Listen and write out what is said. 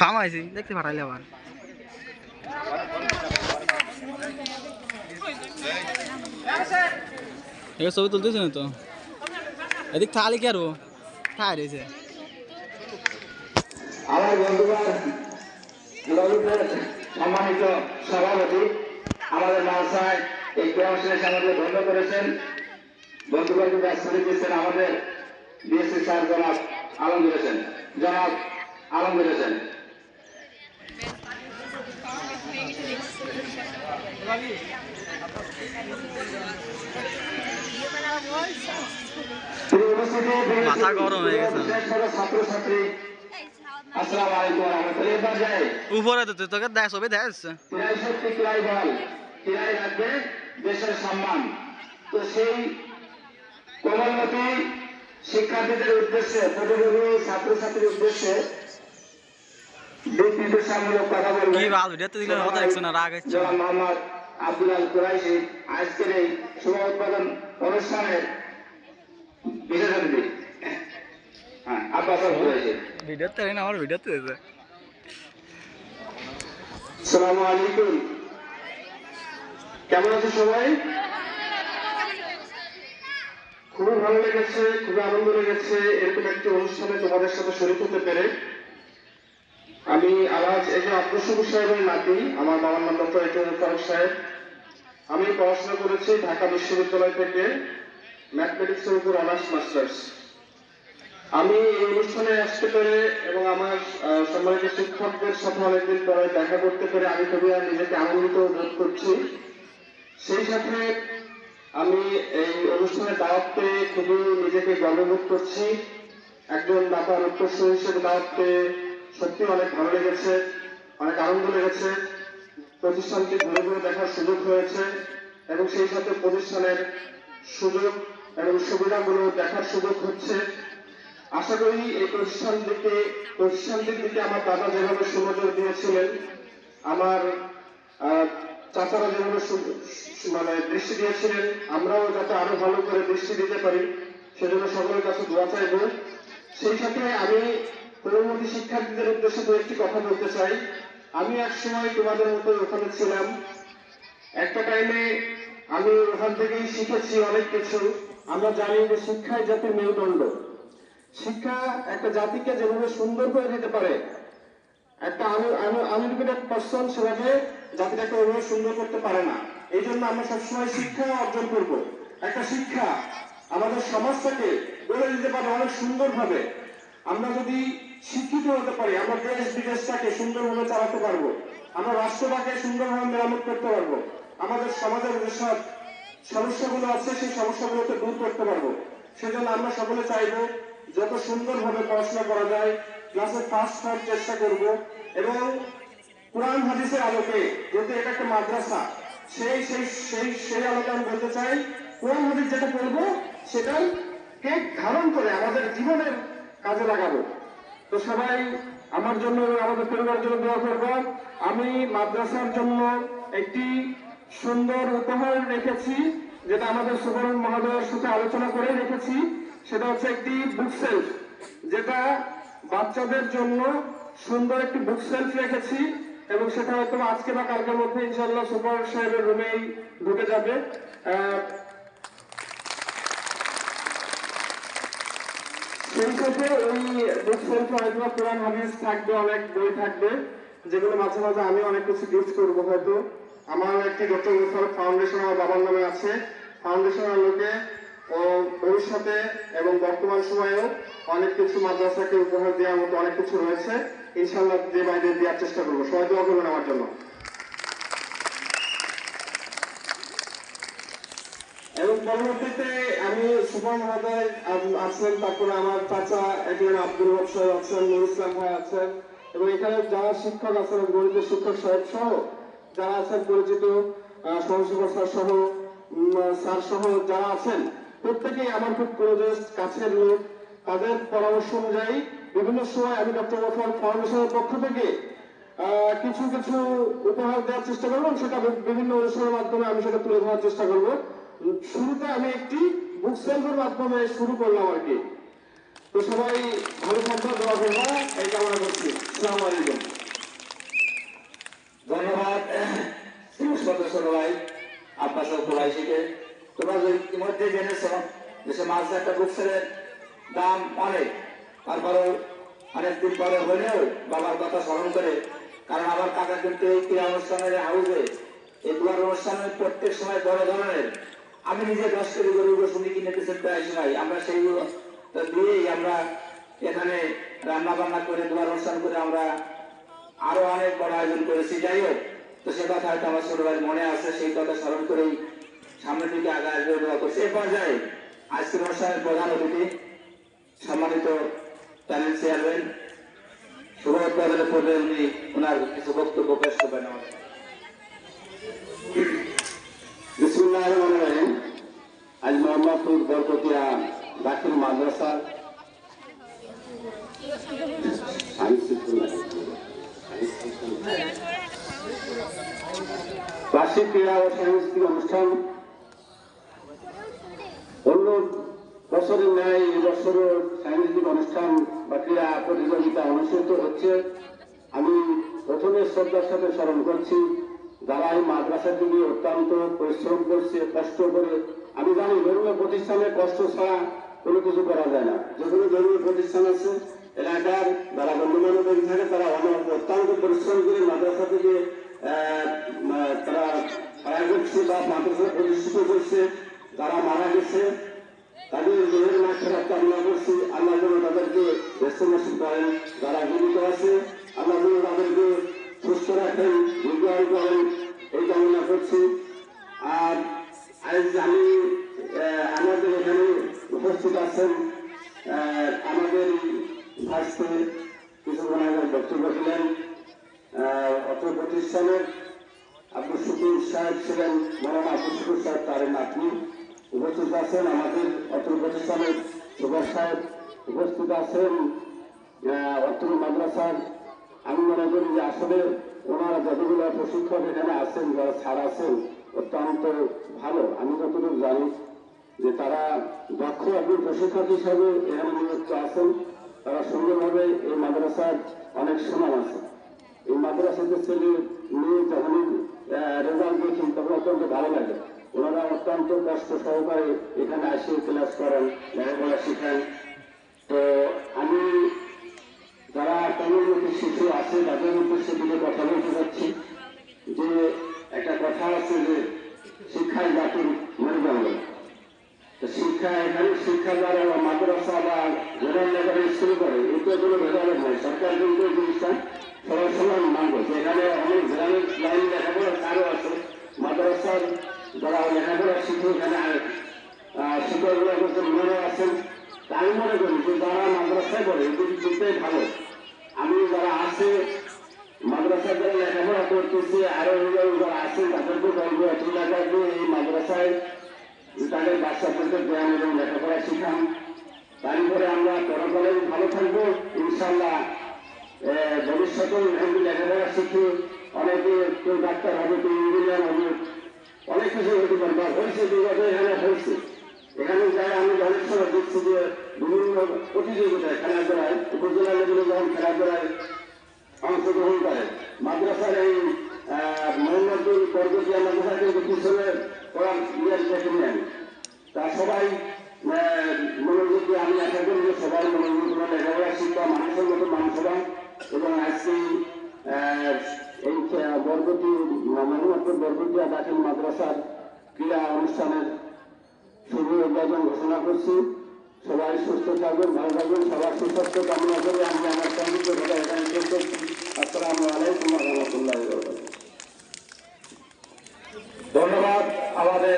খামাইছি দেখতে পাঠাইলে আবার। এবার ছবি তুলতেছে না তো? এদিক থালি কি আরও ঠাই রয়েছে। সম্মানিত সভাপতি আমাদের মাসায় এই ক্রমশেষ আমাদের ধন্য করেছেন। বন্ধুগণকে ব্যস্ত দিয়েছেন আমাদের বিএসসি স্যার জনাব আলমগীর হোসেন জনাব হয়ে গেছে। ছাত্রছাত্রী উপরে তো তোকে দেখ, ছবি দেখ। দেশের সম্মান। তো সেই কোমলমতি শিক্ষার্থীদের উদ্দেশ্যে প্রতিযোগী ছাত্রছাত্রীর উদ্দেশ্যে দিক নির্দেশামূলক কথা বলবেন কি ভিডিওতে দিলে কথা দেখছ না রাগ হচ্ছে মোহাম্মদ আব্দুল আল কুরাইশি আজকের এই শুভ উদ্বোধন অনুষ্ঠানের বিশেষ অতিথি হ্যাঁ আব্বাস আল কুরাইশি। ভিডিওতে না আমার ভিডিওতে দিয়েছে সালামু আলাইকুম। কেমন আছে সবাই? খুবই ভালো লেগেছে খুবই আনন্দ লেগেছে। এরকম একটি অনুষ্ঠানে তোমাদের সাথে শরীর হতে পেরে। আমি আলাজ একজন আব্দুল সাহেবের নাতি, আমার বাবার নাম ডক্টর এটিএম ফারুক সাহেব, আমি পড়াশোনা করেছি ঢাকা বিশ্ববিদ্যালয় থেকে ম্যাথমেটিক্সের উপর অনার্স মাস্টার্স। আমি এই অনুষ্ঠানে আসতে পেরে এবং আমার সম্মানিত শিক্ষকদের সাথে অনেকদিন পরে দেখা করতে পেরে আমি খুবই নিজেকে আনন্দিত বোধ করছি। সেই সাথে আমি এই অনুষ্ঠানে দাওয়াত পেয়ে খুবই নিজেকে গর্ববোধ করছি। একজন দাতার উৎকর্ষ হিসেবে দাওয়াত পেয়ে সত্যি অনেক ভালো লেগেছে, অনেক আনন্দ লেগেছে। প্রতিষ্ঠানটি ঘুরে ঘুরে দেখার সুযোগ হয়েছে এবং সেই সাথে প্রতিষ্ঠানের সুযোগ এবং সুবিধাগুলো দেখার সুযোগ হচ্ছে। আশা করি এই প্রতিষ্ঠান থেকে প্রতিষ্ঠানটির দিকে আমার দাদা যেভাবে সুনজর দিয়েছিলেন, আমার চাচারা যেভাবে মানে দৃষ্টি দিয়েছিলেন, আমরাও যাতে আরও ভালো করে দৃষ্টি দিতে পারি, সেজন্য সকলের কাছে দোয়া চাইব। সেই সাথে আমি পূর্ববর্তী শিক্ষার্থীদের উদ্দেশ্যে দু একটি কথা বলতে চাই। আমি এক সময় তোমাদের মতো ওখানে ছিলাম। একটা টাইমে আমি ওখান থেকেই শিখেছি অনেক কিছু। আমরা জানি যে শিক্ষাই জাতির মেরুদণ্ড। শিক্ষা একটা জাতিকে যেভাবে সুন্দর করে দিতে পারে, একটা আনএডুকেটেড পার্সন সেভাবে জাতিটাকে ওইভাবে সুন্দর করতে পারে না। এই জন্য আমরা সবসময় শিক্ষা অর্জন করব। একটা শিক্ষা আমাদের সমাজটাকে গড়ে দিতে পারে অনেক সুন্দরভাবে। আমরা যদি শিক্ষিত হতে পারি, আমরা দেশ বিদেশটাকে সুন্দরভাবে চালাতে পারব। আমরা রাষ্ট্রটাকে সুন্দরভাবে মেরামত করতে পারব। আমাদের সমাজের যেসব সমস্যাগুলো আছে, সেই সমস্যাগুলোকে দূর করতে পারব। সেজন্য আমরা সকলে চাইব, যত সুন্দরভাবে পড়াশোনা করা যায়, ক্লাসে ফার্স্ট হওয়ার চেষ্টা করব এবং কোরআন হাদিসের আলোকে, যেহেতু এটা একটা মাদ্রাসা, সেই সেই সেই সেই আলোকে আমি বলতে চাই, কোরআন হাদিস যেটা পড়ব সেটাই কে ধারণ করে আমাদের জীবনের কাজে লাগাবো। তো সবাই আমার জন্য আমাদের পরিবারের জন্য দোয়া করব আমি মাদ্রাসার জন্য একটি সুন্দর উপহার রেখেছি, যেটা আমাদের সুবরণ মহোদয়ের সাথে আলোচনা করে রেখেছি। সেটা হচ্ছে একটি বুক সেলফ যেটা বাচ্চাদের জন্য সুন্দর একটি বুক সেলফ রেখেছি এবং সেটা হয়তো আজকে বা কালকের মধ্যে ইনশাল্লাহ সুপার সাহেবের রুমেই ঢুকে যাবে। যেগুলো মাঝে মাঝে আমি অনেক কিছু গিফট করব হয়তো। আমার একটি ডক্টর ফাউন্ডেশন আমার বাবার নামে আছে। ফাউন্ডেশনের লোকে ও ভবিষ্যতে এবং বর্তমান সময়েও অনেক কিছু মাদ্রাসাকে উপহার দেওয়ার মতো অনেক কিছু রয়েছে। ইনশাল্লাহ দিয়ে বাইরে দেওয়ার চেষ্টা করব। সবাই দোয়া করবেন আমার জন্য। এবং পরবর্তীতে আমি সুপার মহোদয় আছেন তারপরে আমার চাচা একজন আব্দুল সাহেব আছেন নুর ইসলাম ভাই আছেন এবং এখানে যারা শিক্ষক আছেন, গণিত শিক্ষক সাহেব সহ যারা আছেন, পরিচিত সহসুপার স্যার সহ স্যার সহ যারা আছেন, প্রত্যেকেই আমার খুব ক্লোজেস্ট কাছের লোক। তাদের পরামর্শ অনুযায়ী বিভিন্ন সময় আমি ডক্টর মোফার ফাউন্ডেশনের পক্ষ থেকে কিছু কিছু উপহার দেওয়ার চেষ্টা করব সেটা বিভিন্ন অনুষ্ঠানের মাধ্যমে আমি সেটা তুলে ধরার চেষ্টা করব। শুরুতে আমি একটি বুক সেলফের মাধ্যমে শুরু করলাম আর কি। তো সবাই ভালো থাকবে দোয়া করব এই কামনা করছি। সালাম আলাইকুম। ধন্যবাদ। ভাই আব্বাস তোমরা ইতিমধ্যে জেনেছো একটা বুকসের দাম অনেক। তারপরেও অনেকদিন পরে হলেও বাবার কথা স্মরণ করে, কারণ আমার কাকা কিন্তু এই ক্রীড়া অনুষ্ঠানের হাউসে এই প্রত্যেক সময় বড় ধরনের আমি নিজে দশ কেজি গরু শুনি কিনে দিয়েছি প্রায় সময় আমরা সেইগুলো দিয়েই আমরা এখানে রান্না বান্না করে, দুয়ার অনুষ্ঠান করে আমরা আরও অনেক বড় আয়োজন করেছি। যাই হোক, তো সে কথা হয়তো আমার ছোট ভাই মনে আছে, সেই কথা স্মরণ করেই সামনের দিকে আগে আসবে দোয়া করছি। পর্যায়ে আজকের অনুষ্ঠানের প্রধান অতিথি, সম্মানিত চ্যানেল চেয়ারম্যান, শুভ উদ্বোধনের পূর্বে উনি ওনার কিছু বক্তব্য পেশ করবেন আমাদের। মোহাম্মদপুর বরকতিয়া দাখিল মাদ্রাসা। বার্ষিক ক্রীড়া ও সাংস্কৃতিক অনুষ্ঠান। অন্য বছরের ন্যায় এই বছরও সাংস্কৃতিক অনুষ্ঠান বা ক্রীড়া প্রতিযোগিতা অনুষ্ঠিত হচ্ছে। আমি প্রথমে শ্রদ্ধার সাথে স্মরণ করছি, যারা এই মাদ্রাসার দিকে অত্যন্ত পরিশ্রম করছে, কষ্ট করে আমি জানি ধর্মীয় প্রতিষ্ঠানে কষ্ট ছাড়া কোনো কিছু করা যায় না। যে কোনো ধর্মীয় প্রতিষ্ঠান আছে, এলাকার যারা গণ্যমান্য ব্যক্তি থাকে, তারা অনেক অত্যন্ত পরিশ্রম করে মাদ্রাসা থেকে তারা পায়া করছে বা মাদ্রাসা প্রতিষ্ঠিত করছে তারা মারা গেছে, তাদের দেহের মাঠের কামনা করছি আল্লাহ যেন তাদেরকে ব্যস্ত নসিব করেন, যারা জীবিত আছে, আল্লাহ যেন তাদেরকে সুস্থ রাখেন বিজ্ঞান করেন, এই কামনা করছি। আর আমি আমাদের এখানে উপস্থিত আছেন আমাদের ভাষতে কিছুক্ষণ আগে বক্তব্য আহ, অত্র প্রতিষ্ঠানের আব্দুল শুকুর সাহেব ছিলেন মৌলানা আব্দুল শুকুর সাহেব তার নাতনি উপস্থিত আছেন আমাদের অত্র প্রতিষ্ঠানের সুভাষ সাহেব উপস্থিত আছেন অত্র মাদ্রাসার আমি মনে করি যে আসলে ওনারা যতগুলো প্রশিক্ষক এখানে আছেন যারা ছাড় আছেন, অত্যন্ত ভালো। আমি যতটুকু জানি যে তারা দক্ষ একজন প্রশিক্ষক হিসাবে এখানে নিযুক্ত আছেন। তারা সুন্দরভাবে এই মাদ্রাসার অনেক সুনাম আছে। এই মাদ্রাসাতে ছেলে মেয়ে যখনই রেজাল্ট দেখি, তখন অত্যন্ত ভালো লাগে। ওনারা অত্যন্ত কষ্ট সহকারে এখানে আসে ক্লাস করেন, লেখাপড়া শেখান। তো আমি যারা কমিউনিটি শিশু আছে, তাদের উদ্দেশ্যে দিকে কথা বলতে চাচ্ছি। যে একটা কথা আছে যে শিক্ষায় জাতির মেরুদণ্ড তো শিক্ষা এখানে শিক্ষা দ্বারা বা মাদ্রাসা বা লেভেলে শুরু করে এতে কোনো ভেদাভেদ নয় সরকার কিন্তু এই জিনিসটা সবার সমান মানবে এখানে অনেক জেনারেল লাইন লেখাপড়া কারও আছে, মাদ্রাসার যারা লেখাপড়া শিখে এখানে শিক্ষকগুলো মনে আছেন তা আমি মনে করি যে যারা মাদ্রাসায় পড়ে, এদের দিকটাই ভালো। আমি যারা আছে মাদ্রাসায় যারা লেখাপড়া করতেছে, আরও যারা আছে, তাদেরকে বলব এত এলাকায় যে এই মাদ্রাসায় তাদের বাচ্চাদেরকে জ্ঞান এবং লেখাপড়া শিখান। তারপরে আমরা পরকালে ভালো থাকব ইনশাল্লাহ ভবিষ্যতেও এখানে লেখাপড়া শিখে। অনেকে কেউ ডাক্তার হবে কেউ ইঞ্জিনিয়ার হবে, অনেক কিছু হতে পারে, বা হয়েছে, বিগত এখানে হয়েছে। এখানে যাই আমি অনেক সময় দেখছি যে বিভিন্ন প্রতিযোগিতায় খেলাধুলায় উপজেলা লেভেলে যখন খেলাধুলায় অংশগ্রহণ করে, মাদ্রাসার এই মোহাম্মদুল পর্বতীয় মাদ্রাসা কিন্তু পিছনে পড়ার ইয়ে দেখে নেন তা সবাই মনোযোগ। দিয়ে আমি আশা করি যে সবাই মনোযোগ করে লেখাপড়া শিক্ষা মানুষের মতো মানুষ হবেন। এবং আজকে এই বরগতি মোহাম্মদপুর বরগতিয়া দাখিল মাদ্রাসার ক্রীড়া অনুষ্ঠানের শুভ উদ্বোধন ঘোষণা করছি। সবাই সুস্থ থাকবেন ভালো থাকবেন সবার সুস্বাস্থ্য কামনা করে আমি আমার সঙ্গে কথা এখানে আসসালাম আলাইকুম রহমতুল্লাহ ধন্যবাদ আমাদের